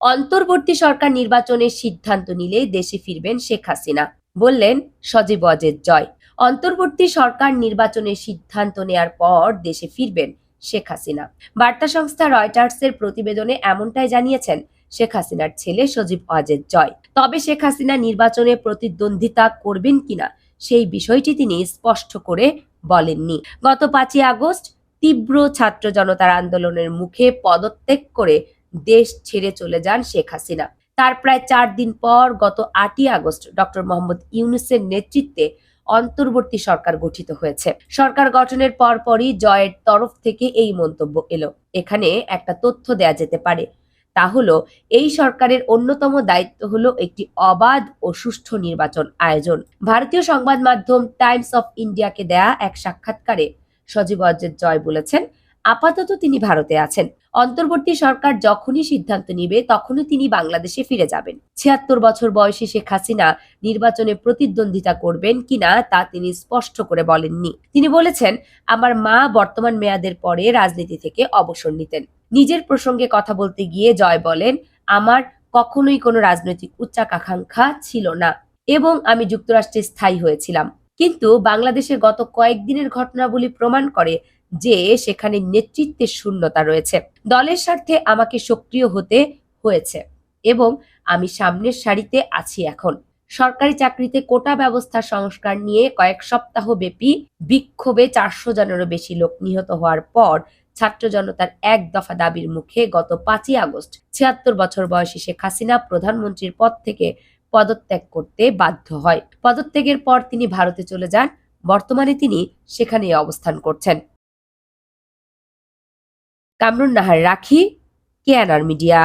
অন্তর্বর্তী সরকার নির্বাচনের সিদ্ধান্ত নিলে দেশে ফিরবেন শেখ হাসিনা। বললেন, সজীব ওয়াজেদ, জয়। অন্তর্বর্তী সরকার নির্বাচনের সিদ্ধান্ত নেয়ার পর দেশে ফিরবেন শেখ হাসিনা। বার্তা সংস্থা রয়টার্সের প্রতিবেদনে এমনটাই জানিয়েছেন, শেখ হাসিনার ছেলে সজীব ওয়াজেদ, জয়। তবে শেখ হাসিনা নির্বাচনে প্রতিদ্বন্দ্বিতা করবেন কিনা সেই বিষয়টি তিনি স্পষ্ট করে বলেননি। গত পাঁচই আগস্ট তীব্র ছাত্র জনতার আন্দোলনের মুখে পদত্যাগ করে দেশ ছেড়ে চলে যান শেখ হাসিনা। তার প্রায় চার দিন পর গত আটই আগস্ট ডক্টর মোহাম্মদ ইউনুসের নেতৃত্বে অন্তর্বর্তী সরকার গঠিত হয়েছে। সরকার গঠনের পরপরই জয়ের তরফ থেকে এই মন্তব্য এলো। এখানে একটা তথ্য দেয়া যেতে পারে। তা হলো, এই সরকারের অন্যতম দায়িত্ব হলো একটি অবাধ ও সুষ্ঠু নির্বাচন আয়োজন। ভারতীয় সংবাদ মাধ্যম টাইমস অফ ইন্ডিয়াকে দেয়া এক সাক্ষাৎকারে সজীব অজ্জের জয় বলেছেন আপাতত তিনি ভারতে আছেন। অন্তর্বর্তী সরকার যখনই সিদ্ধান্ত নিবে, তখনই তিনি বাংলাদেশে ফিরে যাবেন। ছিয়াত্তর বছর বয়সী শেখ হাসিনা নির্বাচনে প্রতিদ্বন্দ্বিতা করবেন কিনা, তা তিনি স্পষ্ট করে বলেননি। তিনি বলেছেন, আমার মা বর্তমান মেয়াদের পরে রাজনীতি থেকে অবসর নিতেন। নিজের প্রসঙ্গে কথা বলতে গিয়ে জয় বলেন, আমার কখনোই কোনো রাজনৈতিক উচ্চাকাঙ্ক্ষা ছিল না এবং আমি যুক্তরাষ্ট্রে স্থায়ী হয়েছিলাম। কিন্তু বাংলাদেশের গত কয়েকদিনের ঘটনাবলী প্রমাণ করে যে সেখানে নেতৃত্বের শূন্যতা রয়েছে। দলের স্বার্থে আমাকে সক্রিয় হতে হয়েছে এবং আমি সামনের সারিতে আছি এখন। সরকারি চাকরিতে কোটা ব্যবস্থা সংস্কার নিয়ে কয়েক সপ্তাহ ব্যাপী বিক্ষোভে চারশো জনেরও বেশি লোক নিহত হওয়ার পর ছাত্র জনতার এক দফা দাবির মুখে গত পাঁচই আগস্ট ছিয়াত্তর বছর বয়সী শেখ হাসিনা প্রধানমন্ত্রীর পদ থেকে পদত্যাগ করতে বাধ্য হয়। পদত্যাগের পর তিনি ভারতে চলে যান। বর্তমানে তিনি সেখানে অবস্থান করছেন। কামরুন নাহার রাখি কেয়ানার মিডিয়া।